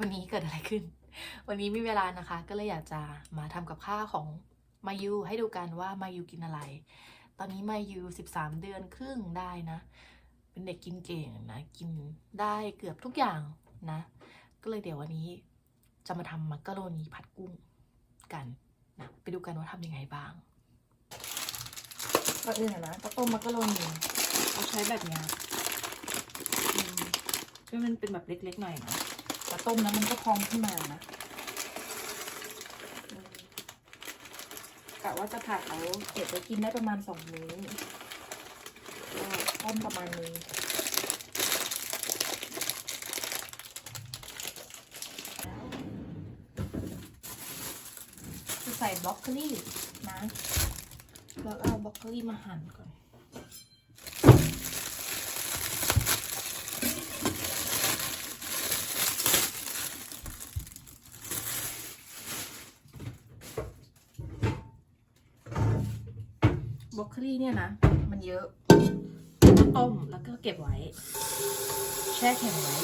วันนี้เกิดอะไรขึ้น วันนี้มีเวลานะคะ ก็เลยอยากจะมาทำกับข้าวของมายูให้ดูกันว่ามายูกินอะไร ตอนนี้มายู13 เดือนครึ่งได้นะ เป็นเด็กกินเก่งนะ กินได้เกือบทุกอย่างนะ ก็เลยเดี๋ยววันนี้จะมาทำมักกะโรนีผัดกุ้งกันนะไปดูกันว่าทำยังไงบ้างก่อนอื่นอะนะก็ต้มมักกะโรนีเราใช้แบบเนี้ยอืมให้มันเป็นแบบเล็กๆหน่อยนะ แต่ต้มแล้วมันก็พองขึ้นมานะกะว่าจะผัดเอาเก็บไว้กินได้ประมาณสองมื้อก็ต้มประมาณนี้จะใส่บล็อกโคลี่นะแล้วเอาบล็อกโคลี่มาหั่นก่อน บล็อกโคลี่เนี่ยนะ มันเยอะต้มแล้วก็เก็บไว้ แช่แข็งไว้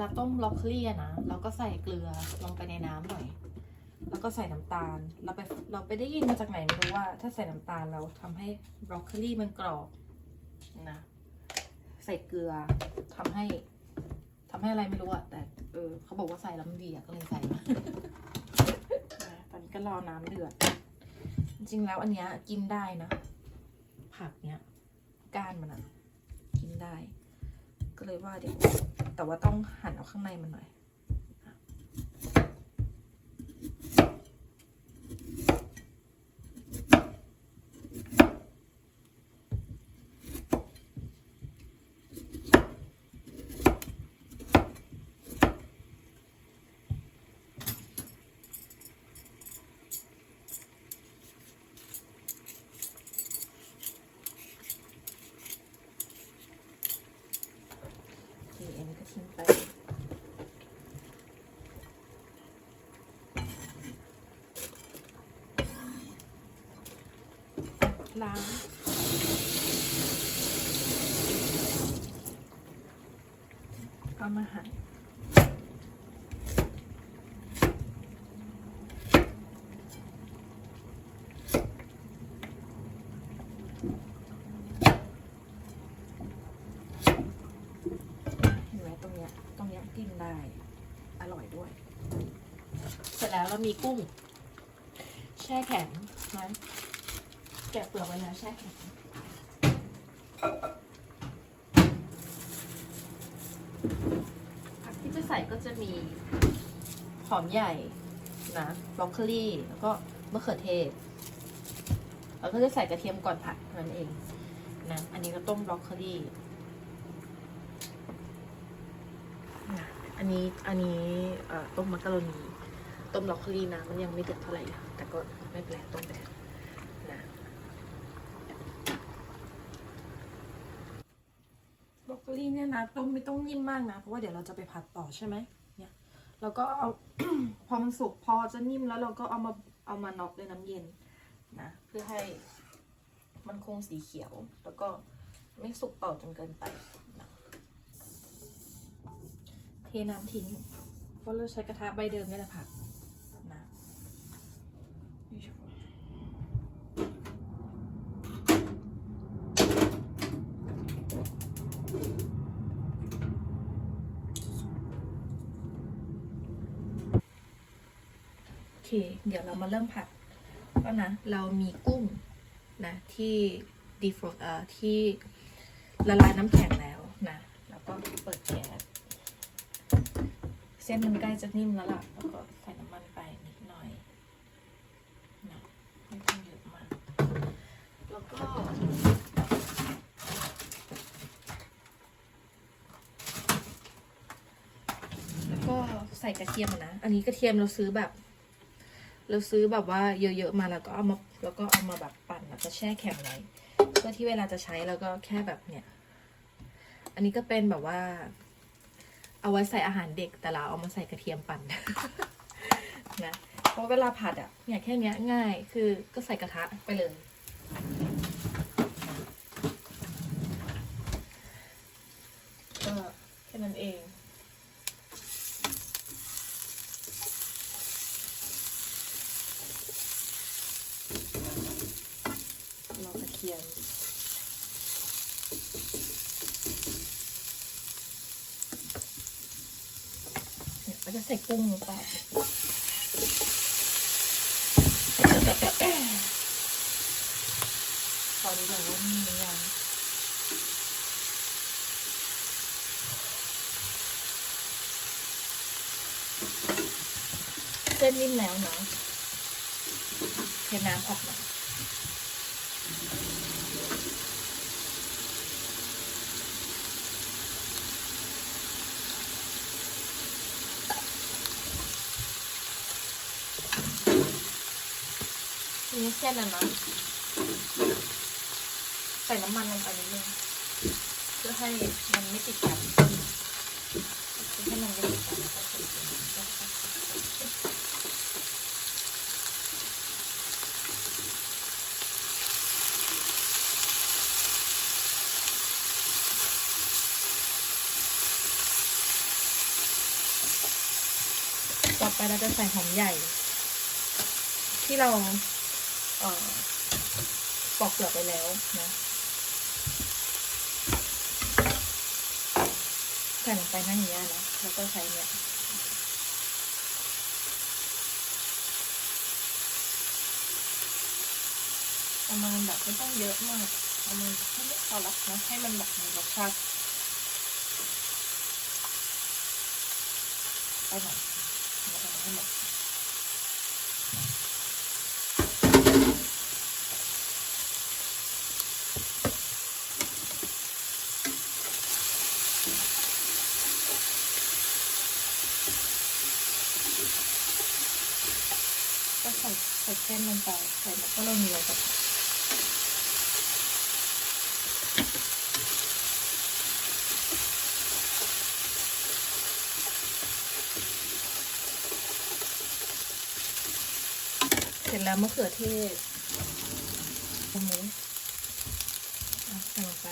ลาต้มบล็อกโคลี่อะนะเราก็ใส่เกลือลงไปในน้ำหน่อย แล้วก็ใส่น้ำตาล เราไปเราไปได้ยินมาจากไหนไม่รู้ว่า ถ้าใส่น้ำตาลเราทำให้บล็อกโคลี่มันกรอบนะใส่เกลือทำให้ทำให้อะไรไม่รู้อะแต่เออเขาบอกว่าใส่แล้วมันดีอะก็เลยใส่มานะตอนนี้ก็รอน้ำเดือดจริงแล้วอันเนี้ยกินได้นะ ผักเนี้ยก้านมันอะกินได้ ก็เลยว่าเดี๋ยวแต่ว่าต้องหั่นเอาข้างในมันหน่อย โอเคอันนี้ก็ทิ้งไป ล้างเอามาหั่นหนไหมตรงเนี้ยตรงเนี้ยกินได้ อร่อยด้วย เสร็จแล้วเรามีกุ้ง แช่แข็งนะ แกะเปลือกไว้แล้วแช่แข็งผักที่จะใส่ก็จะมีหอมใหญ่นะบรอกโคลีแล้วก็มะเขือเทศแล้วก็จะใส่กระเทียมก่อนผัดนั้นเองนะอันนี้ก็ต้มบรอกโคลีนะอันนี้อันนี้ต้มมักกะโรนีต้มบรอกโคลีนะมันยังไม่เดือดเท่าไหร่แต่ก็ไม่เป็นไรต้มไปแล้วนะบรอก โคลีเนี่ยนะต้มไม่ต้องนิ่มมากนะ เพราะว่าเดี๋ยวเราจะไปผัดต่อใช่ไหมเนี่ยเราก็เอา พอมันสุกพอจะนิ่มแล้วเราก็เอามาเอามาน็อกด้วยน้ำเย็นนะเพื่อให้มันคงสีเขียว แล้วก็ไม่สุกเป่าจนเกินไปนะเทน้ำทิ้งเพราะเราใช้กระทะใบเดิมนี่แหละผัดนะโอ เค เดี๋ยวเรามาเริ่มผัดก็นะ เรามีกุ้งนะที่ดีฟรอเอ่อที่ละลายน้ำแข็งแล้วนะแล้วก็เปิดแก๊สเส้นมันใกล้จะนิ่มแล้วล่ะแล้วก็ใส่น้ำมันไปนิดหน่อยนะไม่ต้องเยอะมากแล้วก็แล้วก็ใส่กระเทียมนะ อันนี้กระเทียมเราซื้อแบบ เราซื้อแบบว่าเยอะๆมาแล้วก็เอามาแล้วก็เอามาแบบปั่นแล้วก็แช่แข็งไว้เพื่อที่เวลาจะใช้แล้วก็แค่แบบเนี่ย อันนี้ก็เป็นแบบว่า เอาไว้ใส่อาหารเด็กแต่เราเอามาใส่กระเทียมปั่นนะเพราะเวลาผัดอะเนี่ยแค่เนี้ยง่ายคือก็ใส่กระทะไปเลย ก็แค่นั้นเอง รอกระเทียม เนี่ยก็จะใส่กุ้งลงไปขอดูหน่อยว่ามีหรือยังเส้นนิ่มแล้วเนาะเทน้ำออกมาีนี้เส้นอะนะใส่น้ำมันลงไปนิดนึงเพื่อให้มันไม่ติดกันให้มันไม่ติดกันต่อไปเราจะใส่หอมใหญ่ ที่เรา ปอกเปลือกไปแล้วนะใส่ลงไปนั่นยางนี้นะ แล้วก็ใส่เนี่ยประมาณแบบไม่ต้องเยอะมากประมาณแค่นี้พอละนะให้มันแบบมีรสชาติไปหน่อยแล้วก็ให้หมด ก็ ใส่ใส่เส้นลงไปใส่แล้วก็เรามีลงไปเสร็จแล้วมะเขือเทศตรงนี้เอาใส่ลงไป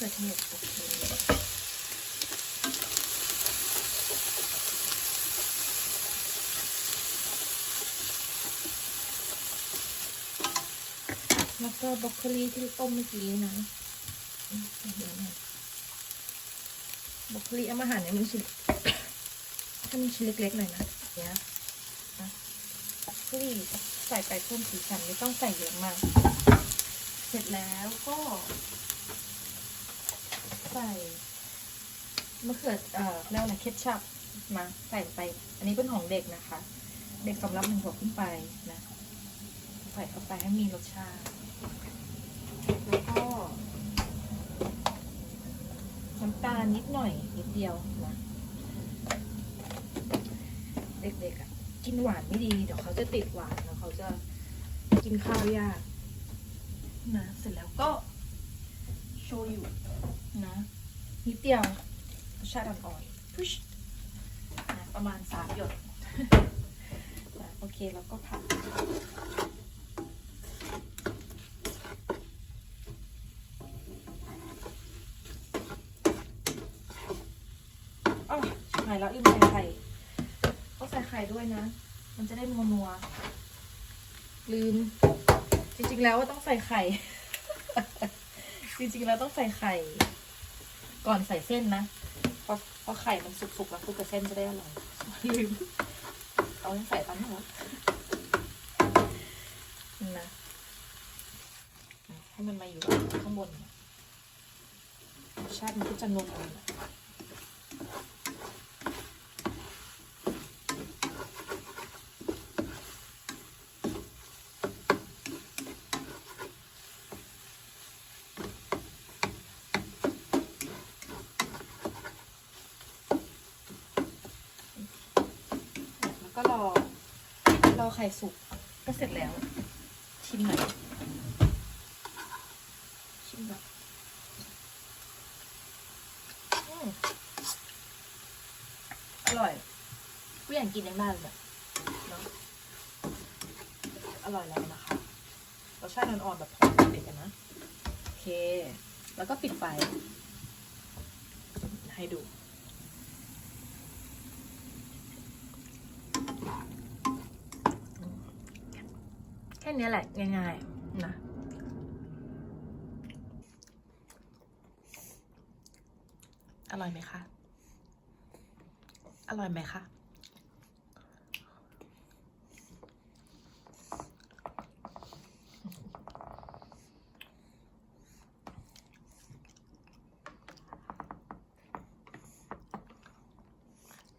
เขือเทศโอเคแล้วก็บรอกโคลีที่ต้มเมื่อกี้นะบรอกโคลีเอามาหั่นให้มันชิ้นให้มันชิ้นเล็กๆหน่อยนะเนี่ยบรอกโคลีใส่ไปเพิ่มสีสันไม่ต้องใส่เยอะมาก เสร็จแล้วก็ ใส่มะเขือเอ่อแล้วอะไรเคชชัพมาใส่ไป อันนี้เป็นของเด็กนะคะ เด็กสำหรับหนึ่งขวบขึ้นไปนะใส่เข้าไปให้มีรสชาติแล้วก็น้ำตาลนิดหน่อยนิดเดียวนะเด็กๆอะกินหวานไม่ดีเดี๋ยวเขาจะติดหวานแล้วเขาจะกินข้าวยากนะเสร็จแล้วก็โชยุ นะนิดเดียวชาติอ่อนพุชนะประมาณสามหยดนะโอเคแล้วก็ผัดอ๋อหายแล้วลืมใส่ไข่ต้องใส่ไข่ด้วยนะ มันจะได้นัวนัวลืม จริงๆแล้วว่าต้องใส่ไข่ จริงๆแล้วต้องใส่ไข่ ก่อนใส่เส้นนะเพราะเพราะไข่มันสุกๆแล้วคลุกกับเส้นจะได้อร่อยลืมเอาใส่ตอนนี้นะนะให้มันมาอยู่ข้างบนรสชาติมันก็จะนวลๆ ไข่สุกก็เสร็จแล้ว ชิมหน่อยชิมแบบอร่อยผู้ใหญ่กินได้มากเลยแบบเนาะอร่อยแล้วนะคะรสชาติอ่อนๆแบบของเด็กๆอะนะ โอเค แล้วก็ปิดไฟให้ดู ค่นี้แหละง่ายๆนะอร่อยไหมคะ อร่อยไหมคะ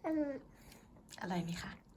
อืมอร่อยไหมคะ